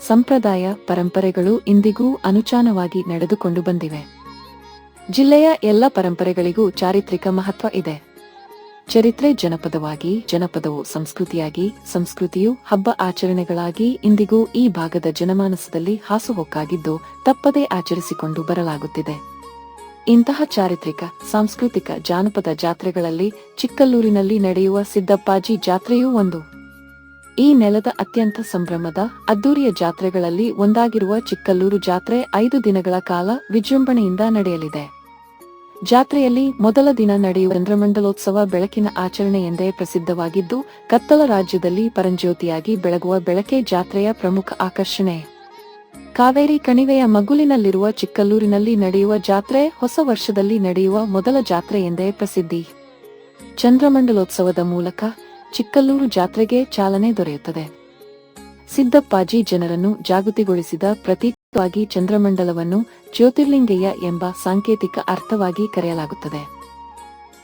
ಸಂಪ್ರದಾಯ ಪರಂಪರೆಗಳು ಇಂದಿಗೂ ಅನುಚಾನವಾಗಿ ನಡೆದುಕೊಂಡು ಬಂದಿವೆ. ಜಿಲ್ಲೆಯ ಎಲ್ಲ ಪರಂಪರೆಗಳಿಗೂ ಚಾರಿತ್ರಿಕ ಮಹತ್ವ ಇದೆ. ಚರಿತ್ರೆ ಜನಪದವಾಗಿ, ಜನಪದವು ಸಂಸ್ಕೃತಿಯಾಗಿ, ಸಂಸ್ಕೃತಿಯು ಹಬ್ಬ ಆಚರಣೆಗಳಾಗಿ ಇಂದಿಗೂ ಈ ಭಾಗದ ಜನಮಾನಸದಲ್ಲಿ ಹಾಸುಹೊಕ್ಕಾಗಿದ್ದು ತಪ್ಪದೇ ಆಚರಿಸಿಕೊಂಡು ಬರಲಾಗುತ್ತಿದೆ. ಇಂತಹ ಚಾರಿತ್ರಿಕ, ಸಾಂಸ್ಕೃತಿಕ ಜಾನಪದ ಜಾತ್ರೆಗಳಲ್ಲಿ ಚಿಕ್ಕಲ್ಲೂರಿನಲ್ಲಿ ನಡೆಯುವ ಸಿದ್ದಪ್ಪಾಜಿ ಜಾತ್ರೆಯೂ ಒಂದು. ಈ ನೆಲದ ಅತ್ಯಂತ ಸಂಭ್ರಮದ, ಅದ್ದೂರಿಯ ಜಾತ್ರೆಗಳಲ್ಲಿ ಒಂದಾಗಿರುವ ಚಿಕ್ಕಲ್ಲೂರು ಜಾತ್ರೆ ಐದು ದಿನಗಳ ಕಾಲ ವಿಜೃಂಭಣೆಯಿಂದ ನಡೆಯಲಿದೆ. ಜಾತ್ರೆಯಲ್ಲಿ ಮೊದಲ ದಿನ ನಡೆಯುವ ಚಂದ್ರಮಂಡಲೋತ್ಸವ ಬೆಳಕಿನ ಆಚರಣೆ ಎಂದೇ ಪ್ರಸಿದ್ಧವಾಗಿದ್ದು, ಕತ್ತಲ ರಾಜ್ಯದಲ್ಲಿ ಪರಂಜ್ಯೋತಿಯಾಗಿ ಬೆಳಗುವ ಬೆಳಕೆ ಜಾತ್ರೆಯ ಪ್ರಮುಖ ಆಕರ್ಷಣೆ. ಕಾವೇರಿ ಕಣಿವೆಯ ಮಗುಲಿನಲ್ಲಿರುವ ಚಿಕ್ಕಲ್ಲೂರಿನಲ್ಲಿ ನಡೆಯುವ ಜಾತ್ರೆ ಹೊಸ ವರ್ಷದಲ್ಲಿ ನಡೆಯುವ ಮೊದಲ ಜಾತ್ರೆ ಎಂದೇ ಪ್ರಸಿದ್ಧಿ. ಚಂದ್ರಮಂಡಲೋತ್ಸವದ ಮೂಲಕ ಚಿಕ್ಕಲ್ಲೂರು ಜಾತ್ರೆಗೆ ಚಾಲನೆ ದೊರೆಯುತ್ತದೆ. ಸಿದ್ದಪ್ಪಾಜಿ ಜನರನ್ನು ಜಾಗೃತಿಗೊಳಿಸಿದ ಪ್ರತೀಕವಾಗಿ ಚಂದ್ರಮಂಡಲವನ್ನು ಜ್ಯೋತಿರ್ಲಿಂಗಯ್ಯ ಎಂಬ ಸಾಂಕೇತಿಕ ಅರ್ಥವಾಗಿ ಕರೆಯಲಾಗುತ್ತದೆ.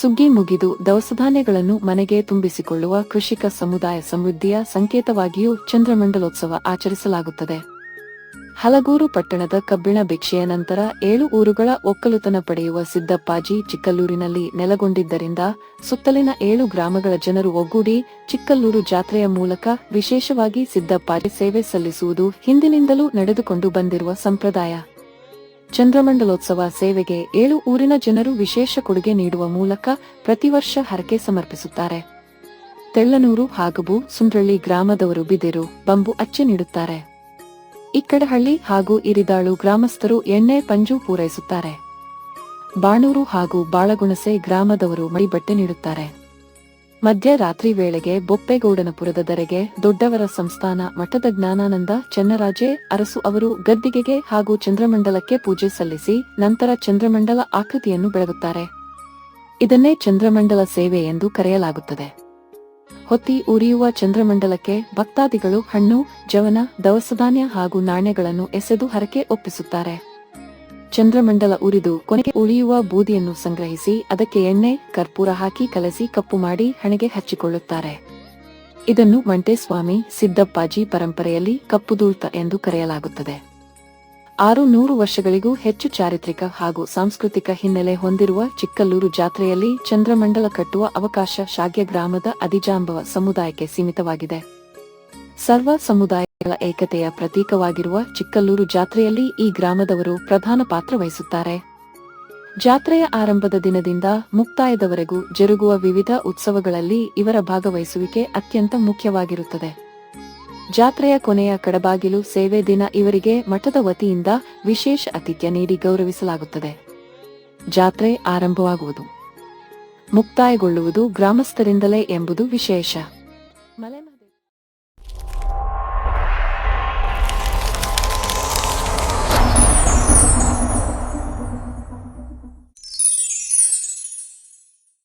ಸುಗ್ಗಿ ಮುಗಿದು ದವಸಧಾನ್ಯಗಳನ್ನು ಮನೆಗೆ ತುಂಬಿಸಿಕೊಳ್ಳುವ ಕೃಷಿಕ ಸಮುದಾಯ ಸಮೃದ್ಧಿಯ ಸಂಕೇತವಾಗಿಯೂ ಚಂದ್ರಮಂಡಲೋತ್ಸವ ಆಚರಿಸಲಾಗುತ್ತದೆ. ಹಲಗೂರು ಪಟ್ಟಣದ ಕಬ್ಬಿಣ ಭಿಕ್ಷೆಯ ನಂತರ ಏಳು ಊರುಗಳ ಒಕ್ಕಲುತನ ಪಡೆಯುವ ಸಿದ್ದಪ್ಪಾಜಿ ಚಿಕ್ಕಲ್ಲೂರಿನಲ್ಲಿ ನೆಲೆಗೊಂಡಿದ್ದರಿಂದ ಸುತ್ತಲಿನ ಏಳು ಗ್ರಾಮಗಳ ಜನರು ಒಗ್ಗೂಡಿ ಚಿಕ್ಕಲ್ಲೂರು ಜಾತ್ರೆಯ ಮೂಲಕ ವಿಶೇಷವಾಗಿ ಸಿದ್ದಪ್ಪಾಜಿ ಸೇವೆ ಸಲ್ಲಿಸುವುದು ಹಿಂದಿನಿಂದಲೂ ನಡೆದುಕೊಂಡು ಬಂದಿರುವ ಸಂಪ್ರದಾಯ. ಚಂದ್ರಮಂಡಲೋತ್ಸವ ಸೇವೆಗೆ ಏಳು ಊರಿನ ಜನರು ವಿಶೇಷ ಕೊಡುಗೆ ನೀಡುವ ಮೂಲಕ ಪ್ರತಿ ವರ್ಷ ಹರಕೆ ಸಮರ್ಪಿಸುತ್ತಾರೆ. ತೆಳ್ಳನೂರು, ಹಾಗಬು, ಸುಂದ್ರಳ್ಳಿ ಗ್ರಾಮದವರು ಬಿದಿರು, ಬಂಬು ಅಚ್ಚೆ ನೀಡುತ್ತಾರೆ. ಇಕ್ಕಡಹಳ್ಳಿ ಹಾಗೂ ಇರಿದಾಳು ಗ್ರಾಮಸ್ಥರು ಎಣ್ಣೆ, ಪಂಜು ಪೂರೈಸುತ್ತಾರೆ. ಬಾಣೂರು ಹಾಗೂ ಬಾಳಗುಣಸೆ ಗ್ರಾಮದವರು ಮಡಿಬಟ್ಟೆ ನೀಡುತ್ತಾರೆ. ಮಧ್ಯರಾತ್ರಿ ವೇಳೆಗೆ ಬೊಪ್ಪೇಗೌಡನಪುರದ ದರೆಗೆ ದೊಡ್ಡವರ ಸಂಸ್ಥಾನ ಮಠದ ಜ್ಞಾನಾನಂದ ಚನ್ನರಾಜೆ ಅರಸು ಅವರು ಗದ್ದಿಗೆಗೆ ಹಾಗೂ ಚಂದ್ರಮಂಡಲಕ್ಕೆ ಪೂಜೆ ಸಲ್ಲಿಸಿ ನಂತರ ಚಂದ್ರಮಂಡಲ ಆಕೃತಿಯನ್ನು ಬೆಳಗುತ್ತಾರೆ. ಇದನ್ನೇ ಚಂದ್ರಮಂಡಲ ಸೇವೆ ಎಂದು ಕರೆಯಲಾಗುತ್ತದೆ. ಹೊತ್ತಿ ಉರಿಯುವ ಚಂದ್ರಮಂಡಲಕ್ಕೆ ಭಕ್ತಾದಿಗಳು ಹಣ್ಣು, ಜವನ, ದವಸಧಾನ್ಯ ಹಾಗೂ ನಾಣ್ಯಗಳನ್ನು ಎಸೆದು ಹರಕೆ ಒಪ್ಪಿಸುತ್ತಾರೆ. ಚಂದ್ರಮಂಡಲ ಉರಿದು ಕೊನೆಗೆ ಉಳಿಯುವ ಬೂದಿಯನ್ನು ಸಂಗ್ರಹಿಸಿ ಅದಕ್ಕೆ ಎಣ್ಣೆ, ಕರ್ಪೂರ ಹಾಕಿ ಕಲಸಿ ಕಪ್ಪು ಮಾಡಿ ಹಣೆಗೆ ಹಚ್ಚಿಕೊಳ್ಳುತ್ತಾರೆ. ಇದನ್ನು ಮಂಟೇಸ್ವಾಮಿ, ಸಿದ್ದಪ್ಪಾಜಿ ಪರಂಪರೆಯಲ್ಲಿ ಕಪ್ಪುದೂಳ್ತ ಎಂದು ಕರೆಯಲಾಗುತ್ತದೆ. ಆರು ನೂರು ವರ್ಷಗಳಿಗೂ ಹೆಚ್ಚು ಚಾರಿತ್ರಿಕ ಹಾಗೂ ಸಾಂಸ್ಕೃತಿಕ ಹಿನ್ನೆಲೆ ಹೊಂದಿರುವ ಚಿಕ್ಕಲ್ಲೂರು ಜಾತ್ರೆಯಲ್ಲಿ ಚಂದ್ರಮಂಡಲ ಕಟ್ಟುವ ಅವಕಾಶ ಶಾಗ್ಯ ಗ್ರಾಮದ ಅಧಿಜಾಂಬವ ಸಮುದಾಯಕ್ಕೆ ಸೀಮಿತವಾಗಿದೆ. ಸರ್ವ ಸಮುದಾಯಗಳ ಏಕತೆಯ ಪ್ರತೀಕವಾಗಿರುವ ಚಿಕ್ಕಲ್ಲೂರು ಜಾತ್ರೆಯಲ್ಲಿ ಈ ಗ್ರಾಮದವರು ಪ್ರಧಾನ ಪಾತ್ರ ವಹಿಸುತ್ತಾರೆ. ಜಾತ್ರೆಯ ಆರಂಭದ ದಿನದಿಂದ ಮುಕ್ತಾಯದವರೆಗೂ ಜರುಗುವ ವಿವಿಧ ಉತ್ಸವಗಳಲ್ಲಿ ಇವರ ಭಾಗವಹಿಸುವಿಕೆ ಅತ್ಯಂತ ಮುಖ್ಯವಾಗಿರುತ್ತದೆ. ಜಾತ್ರೆಯ ಕೊನೆಯ ಕಡಬಾಗಿಲು ಸೇವೆ ದಿನ ಇವರಿಗೆ ಮಠದ ವತಿಯಿಂದ ವಿಶೇಷ ಆತಿಥ್ಯ ನೀಡಿ ಗೌರವಿಸಲಾಗುತ್ತದೆ. ಜಾತ್ರೆ ಆರಂಭವಾಗುವುದು. ಮುಕ್ತಾಯಗೊಳ್ಳುವುದು ಗ್ರಾಮಸ್ಥರಿಂದಲೇ ಎಂಬುದು ವಿಶೇಷ.